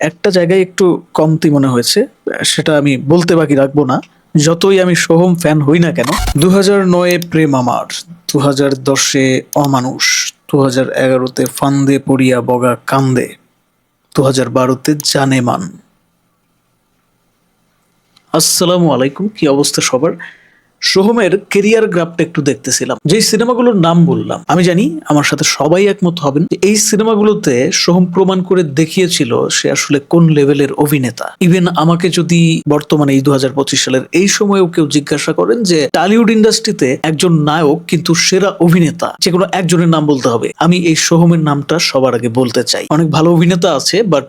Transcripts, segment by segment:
একটা জায়গায় একটু কমতি মনে হয়েছে, সেটা আমি বলতে বাকি রাখব না। যতই আমি সোহম ফ্যান হই না কেন দু হাজার নয়ে প্রেম আমার দু হাজার দশে অমানুষ দু হাজার এগারোতে ফান্দে পড়িয়া বগা কান্দে দু হাজার বারোতে জানেমান আসসালামু আলাইকুম, কি অবস্থা সবার? সোহমের কেরিয়ার গ্রাফটা একটু দেখতেছিলাম। যেই সিনেমাগুলোর নাম বললাম, আমি জানি আমার সাথে সবাই একমত হবেন যে এই সিনেমাগুলোতে সোহম প্রমাণ করে দেখিয়েছিল সে আসলে কোন লেভেলের অভিনেতা। ইভেন আমাকে যদি বর্তমানে এই দু হাজার পঁচিশ সালের এই সময়েও কেউ জিজ্ঞাসা করেন যে, টালিউড ইন্ডাস্ট্রিতে একজন নায়ক কিন্তু সেরা অভিনেতা, যে কোনো একজনের নাম বলতে হবে। আমি এই সোহমের নামটা সবার আগে বলতে চাই। অনেক ভালো অভিনেতা আছে বাট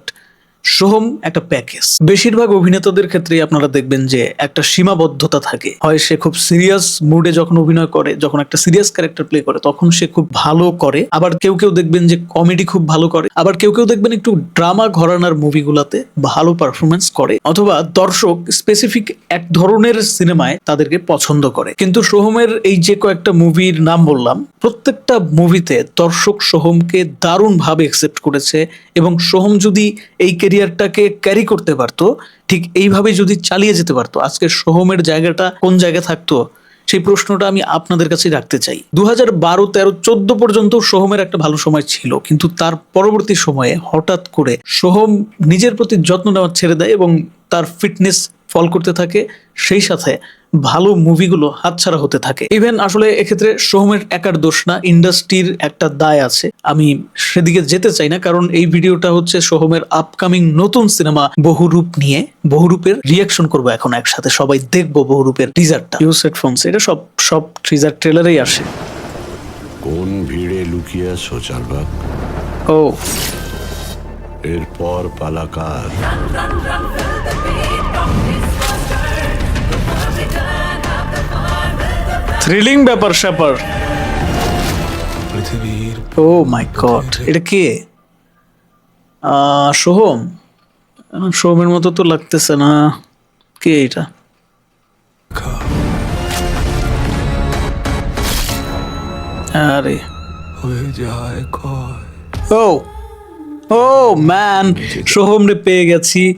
সোহম একটা প্যাকেজ। বেশিরভাগ অভিনেতাদের ক্ষেত্রে আপনারা দেখবেন যে একটা সীমাবদ্ধতা থাকে। হয় সে খুব সিরিয়াস মুডে যখন অভিনয় করে, যখন একটা সিরিয়াস ক্যারেক্টার প্লে করে, তখন সে খুব ভালো করে। আবার কেউ কেউ দেখবেন যে কমেডি খুব ভালো করে। আবার কেউ কেউ দেখবেন একটু ড্রামা ঘরানার মুভিগুলাতে ভালো পারফরমেন্স করে। অথবা দর্শক স্পেসিফিক এক ধরনের সিনেমায় তাদেরকে পছন্দ করে। কিন্তু সোহমের এই যে কয়েকটা মুভির নাম বললাম, প্রত্যেকটা মুভিতে দর্শক সোহমকে দারুণভাবে একসেপ্ট করেছে এবং সোহম যদি এই ক্যারিয়ারটাকে ক্যারি করতে পারতো, ঠিক এইভাবে যদি চালিয়ে যেতে পারতো, আজকে সোহমের জায়গাটা কোন জায়গায় থাকতো, সেই প্রশ্নটা আমি আপনাদের কাছে রাখতে চাই। দু হাজার বারো, তেরো, চোদ্দ পর্যন্ত সোহমের একটা ভালো সময় ছিল, কিন্তু তার পরবর্তী সময়ে হঠাৎ করে সোহম নিজের প্রতি যত্ন নেওয়া ছেড়ে দেয় এবং তার ফিটনেস ফল করতে থাকে, সেই সাথে ভালো মুভিগুলো হাতছাড়া হতে থাকে। ইভেন আসলে এক্ষেত্রে সোহমের একার দোষ না ইন্ডাস্ট্রির একটা দায় আছে। আমি সেদিকে যেতে চাই না কারণ এই ভিডিওটা হচ্ছে সোহমের আপকামিং নতুন সিনেমা বহুরূপ নিয়ে। বহুরূপের রিয়াকশন করব এখন একসাথে সবাই দেখব বহুরূপের টিজারটা ইউজ হেডফোনস এটা সব সব টিজার ট্রেলারেই আসে। কোন ভিড়ে লুকিয়ে আছো চারবাক ও। এরপর পালাকার। থ্রিলিং ব্যাপার স্যাপার। ও মাই গড এটা কে? আহ, সোহম? সোহমের মতো তো লাগতেছে না। কে এটা? আরে। ও ও ম্যান সোহম রে পেয়ে গেছি।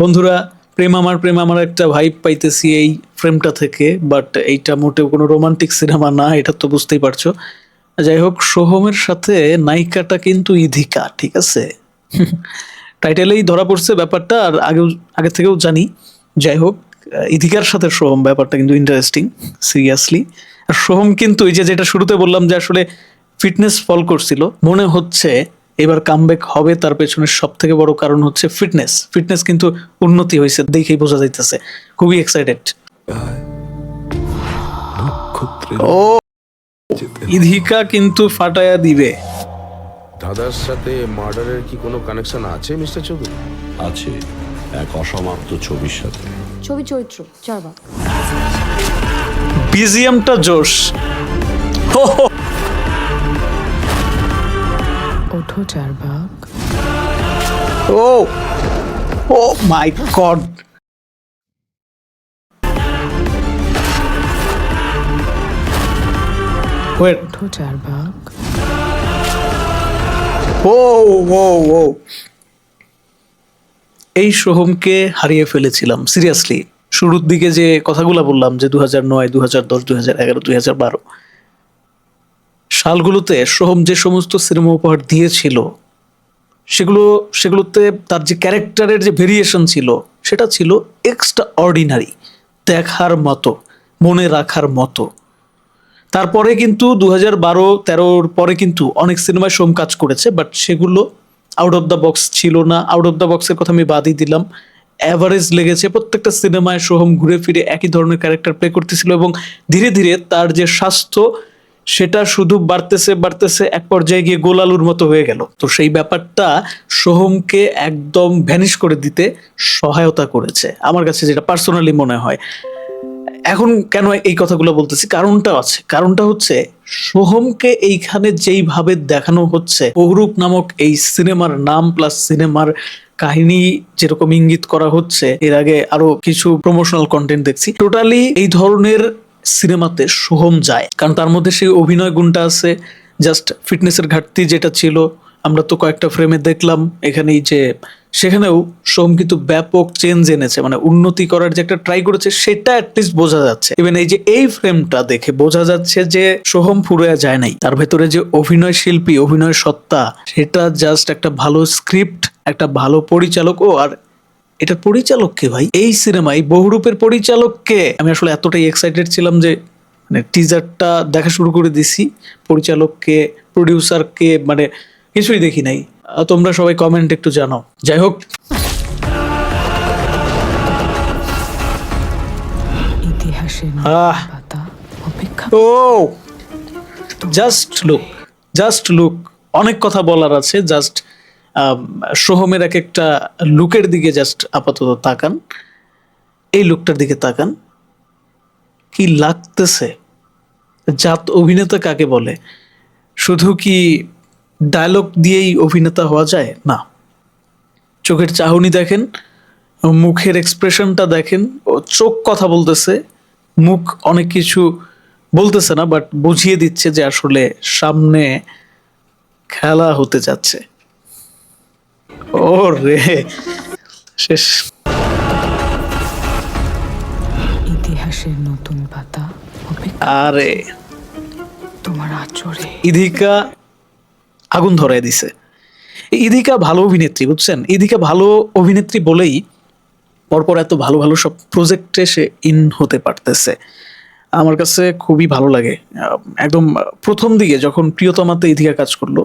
বন্ধুরা প্রেম আমার প্রেম আমার একটা ভাইব পাইতেছি এই ফ্রেমটা থেকে বাট এইটা মোটেও কোনো রোমান্টিক সিনেমা না, এটা তো বুঝতেই পারছ। যাই হোক, সোহমের সাথে নায়িকাটা কিন্তু ইধিকা, ঠিক আছে? টাইটেলেই ধরা পড়ছে ব্যাপারটা, আর আগেও, আগে থেকেও জানি। যাই হোক, ইধিকার সাথে সোহম, ব্যাপারটা কিন্তু ইন্টারেস্টিং সিরিয়াসলি আর সোহম কিন্তু এই যে যেটা শুরুতে বললাম যে আসলে ফিটনেস ফল করছিল, মনে হচ্ছে এবার কামব্যাক হবে তার পেছনে সব থেকে বড় কারণ হচ্ছে ফিটনেস ফিটনেস কিন্তু উন্নতি হয়েছে দেখেই বোঝা যাইতেছে। খুবই এক্সাইটেড ও ইধিকা কিন্তু ফাটায়া দিবে। দাদার সাথে মার্ডারের কি কোনো কানেকশন আছে মিস্টার চৌধুরী? আছে। এক অসমাপ্ত ছবির সাথে। ছবি চরিত্র চারবার। বিজিএমটা জোশ। ওঠো চারবাগ ও ও মাই গড। ওয়েট ওঠো চারবাগ ও ও ও। এই সোহমকে হারিয়ে ফেলেছিলাম সিরিয়াসলি শুরুর দিকে যে কথাগুলো বললাম যে দু হাজার নয় দু হাজার দশ দু হাজার এগারো দুই হাজার বারো সালগুলোতে সোহম যে সমস্ত সিনেমা উপহার দিয়েছিল, সেগুলো, সেগুলোতে তার যে ক্যারেক্টারের যে ভেরিয়েশন ছিল, সেটা ছিল এক্সট্রা অর্ডিনারি দেখার মতো, মনে রাখার মতো। তারপরে কিন্তু দু হাজার বারো, তেরোর পরে কিন্তু অনেক সিনেমায় সোম কাজ করেছে বাট সেগুলো আউট অফ দ্য বক্স ছিল না। আউট অফ দ্য বক্সের কথা আমি বাদই দিলাম। অ্যাভারেজ লেগেছে, প্রত্যেকটা সিনেমায় সোহম ঘুরে ফিরে একই ধরনের ক্যারেক্টার প্লে করতেছিল এবং ধীরে ধীরে তার যে স্বাস্থ্য সেটা শুধু বাড়তেছে বাড়তেছে, এক পর্যায়ে গিয়ে গোলালুর মতো হয়ে গেল। তো সেই ব্যাপারটা সোহমকে একদম ভ্যানিশ করে দিতে সহায়তা করেছে, আমার কাছে যেটা পার্সোনালি মনে হয়। এখন কেন এই কথাগুলো বলতেছি? কারণটা আছে। কারণটা হচ্ছে, সোহমকে এইখানে যেইভাবে দেখানো হচ্ছে বহুরূপ নামক এই সিনেমার নাম প্লাস সিনেমার কাহিনী যেরকম ইঙ্গিত করা হচ্ছে, এর আগে আরও কিছু প্রমোশনাল কন্টেন্ট দেখছি। টোটালি এই ধরনের সিনেমাতে সোহম যায়। কারণ তার মধ্যে সেই অভিনয় গুণটা আছে জাস্ট ফিটনেসের ঘাটতি যেটা ছিল। আমরা তো কয়েকটা ফ্রেমে দেখলাম, এখানেই যে সেখানেও সোহম কিন্তু ব্যাপক চেঞ্জ এনেছে মানে উন্নতি করার যে একটা ট্রাই করেছে, সেটা অ্যাটলিস্ট বোঝা যাচ্ছে। ইভেন এই যে এই ফ্রেমটা দেখে বোঝা যাচ্ছে যে সোহম ফুরোয়া যায় নাই। তার ভেতরে যে অভিনয় শিল্পী, অভিনয় সত্তা, সেটা জাস্ট একটা ভালো স্ক্রিপ্ট একটা ভালো পরিচালক ও আর এটার পরিচালক কে ভাই? এই সিনেমায় বহুরূপের পরিচালককে আমি আসলে এতটাই এক্সাইটেড ছিলাম যে মানে টিজারটা দেখা শুরু করে দিছি। পরিচালককে প্রডিউসারকে মানে কিছুই দেখি নাই। তোমরা সবাই কমেন্ট একটু জানাও। যাই হোক। ও! জাস্ট লুক জাস্ট লুক অনেক কথা বলার আছে জাস্ট সোহমের এক একটা লুকের দিকে জাস্ট আপাতত তাকান। এই লুকটার দিকে তাকান। কি লাগতেছে? জাত অভিনেতা কাকে বলে? শুধু কি ডায়লগ দিয়েই অভিনেতা হওয়া যায়? না। চোখের চাহনি দেখেন, মুখের এক্সপ্রেশনটা দেখেন, ও চোখ কথা বলতেছে, মুখ অনেক কিছু বলতেছে না বাট বুঝিয়ে দিচ্ছে যে আসলে সামনে খেলা হতে যাচ্ছে। ও রে শেষ। ইতিহাসের নতুন পাতা আরে। তোমার আচরে। ইধিকা আগুন ধরায় দিছে। ইধিকা ভালো অভিনেত্রী বুঝছেন? ইধিকা ভালো অভিনেত্রী বলেই পরপর এত ভালো ভালো সব প্রজেক্টে সে ইন হতে পারতেছে। আমার কাছে খুবই ভালো লাগে। একদম প্রথম দিকে যখন প্রিয়তমাতে ইধিকা কাজ করল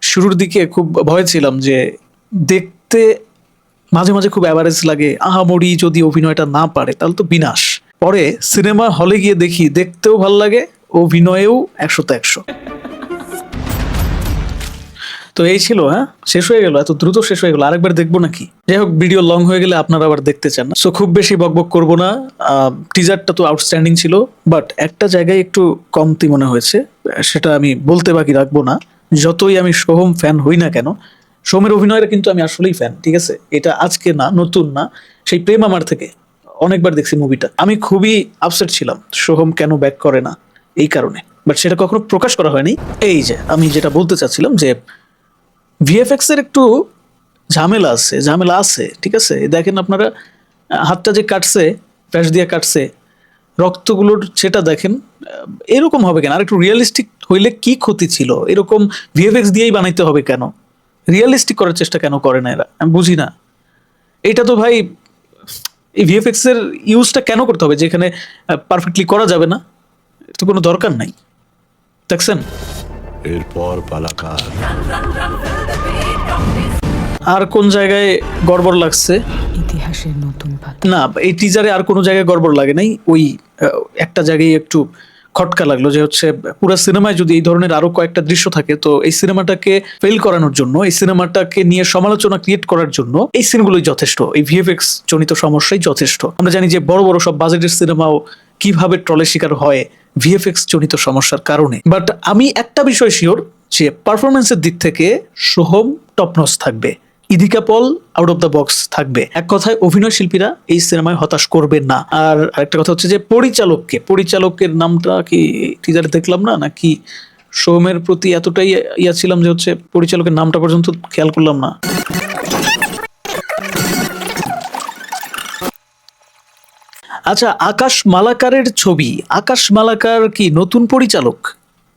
শুরুর দিকে খুব ভয় ছিলাম যে দেখতে মাঝে মাঝে খুব অ্যাভারেজ লাগে। আহামরি যদি অভিনয়টা না পারে, তাহলে তো বিনাশ। পরে সিনেমা হলে গিয়ে দেখি, দেখতেও ভালো লাগে, অভিনয়েও একশো তো একশো। তো এই ছিল হ্যাঁ? শেষ হয়ে গেল, এত দ্রুত শেষ হয়ে গেল, আরেকবার দেখব নাকি? যাই হোক ভিডিও লং হয়ে গেলে আপনারা আবার দেখতে চান। না সো খুব বেশি বকবক করব না। টিজারটা তো আউটস্ট্যান্ডিং ছিল বাট একটা জায়গায় একটু কমতি মনে হয়েছে, সেটা আমি বলতে বাকি রাখব না। যতই আমি সোহম ফ্যান হই না কেন সোহমের অভিনয়ের কিন্তু আমি আসলেই ফ্যান ঠিক আছে? এটা আজকে না, নতুন না। সেই প্রেম আমার থেকে অনেকবার দেখছি মুভিটা আমি খুবই আপসেট ছিলাম, সোহম কেন ব্যাক করে না এই কারণে। বাট সেটা কখনো প্রকাশ করা হয়নি। এই যে, আমি যেটা বলতে চাচ্ছিলাম যে ভিএফএক্স এর একটু ঝামেলা আছে ঝামেলা আছে, ঠিক আছে? দেখেন আপনারা, হাতটা যে কাটছে প্যাশ দিয়ে কাটছে, রক্তগুলোর সেটা দেখেন, এরকম হবে কেন? আর একটু রিয়েলিস্টিক হইলে কি ক্ষতি ছিল? এরকম ভিএফএক্স দিয়েই বানাইতে হবে কেন? রিয়েলিস্টিক করার চেষ্টা কেন করে না এরা? আমি বুঝি না। এটা তো ভাই এই ভিএফএক্স এর ইউজটা কেন করতে হবে? যেখানে পারফেক্টলি করা যাবে না এটা তো কোনো দরকার নাই। দেখছেন? এরপর পালাকার। আর কোন জায়গায় গড়বড় লাগছে? ইতিহাসের নতুন পাতা। না এই টিজারে আর কোনো জায়গায় গড়বড় লাগে নাই। ওই আহ, একটা জায়গায় একটু খটকা লাগল যে হচ্ছে পুরো সিনেমায় যদি এই ধরনের আরও কয়েকটা দৃশ্য থাকে, তো এই সিনেমাটাকে ফেল করানোর জন্য, এই সিনেমাটাকে নিয়ে সমালোচনা ক্রিয়েট করার জন্য এই সিনগুলোই যথেষ্ট। এই ভিএফএক্স জনিত সমস্যাই যথেষ্ট। আমরা জানি যে বড় বড় সব বাজেটের সিনেমাও কীভাবে ট্রলের শিকার হয় ভিএফএক্স জনিত সমস্যার কারণে। বাট আমি একটা বিষয় শিওর যে পারফরমেন্সের দিক থেকে সোহম টপনস থাকবে। Idhika Paul out of the box থাকবে। এক কথায় অভিনয় শিল্পীরা এই সিনেমায় হতাশ করবে না। আর আরেকটা কথা হচ্ছে যে, পরিচালককে, পরিচালকের নামটা কি টিজারে দেখলাম না? নাকি সোমের প্রতি এতটাই ইয়া ছিলাম যে হচ্ছে পরিচালকের নামটা পর্যন্ত খেয়াল করলাম না। আচ্ছা আকাশ মালাকারের ছবি। আকাশ মালাকার কি নতুন পরিচালক?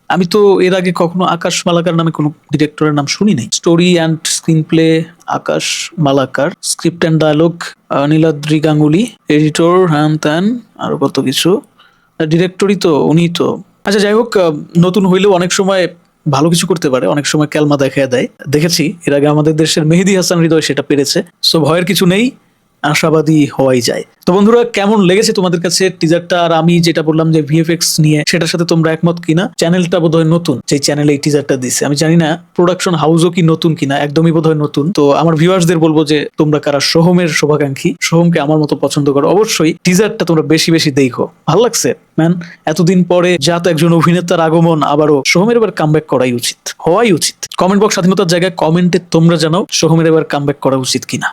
আমি তো এর আগে কখনো আকাশ মালাকার নামে কোনো ডিরেক্টরের নাম শুনি নাই story and screenplay Akash Malakar script and dialogue Niladri Ganguly editor হ্যান ত্যান আরও কত কিছু। ডিরেক্টরই তো উনি তো। আচ্ছা যাই হোক নতুন হইলেও অনেক সময় ভালো কিছু করতে পারে, অনেক সময় ক্যালমা দেখা দেয়। দেখেছি, এর আগে আমাদের দেশের মেহেদি হাসান হৃদয় সেটা পেরেছে। সো ভয়ের কিছু নেই। আশাবাদী হওয়াই যায়। তো বন্ধুরা, কেমন লেগেছে তোমাদের কাছে টিজারটা আর আমি যেটা বললাম যে ভিএফএক্স নিয়ে, সেটার সাথে তোমরা একমত কিনা? চ্যানেলটা বোধহয় নতুন যে চ্যানেলে এই টিজারটা দিছে। আমি জানি না প্রোডাকশন হাউসও কি নতুন কিনা, একদমই বোধহয় নতুন। তো আমার ভিউয়ার্সদের বলব যে, তোমরা কারা সোহমের শুভাকাঙ্ক্ষী, সোহমকে আমার মতো পছন্দ করো, অবশ্যই টিজারটা তোমরা বেশি বেশি দেখো। ভালো লাগছে? ম্যান, এতদিন পরে যা তো একজন অভিনেতার আগমন, আবারও সোহমের এবার কামব্যাক করাই উচিত, হওয়াই উচিত। কমেন্ট বক্স স্বাধীনতার জায়গায় কমেন্টে তোমরা জানাও, সোহমের এবার কামব্যাক করা উচিত কিনা।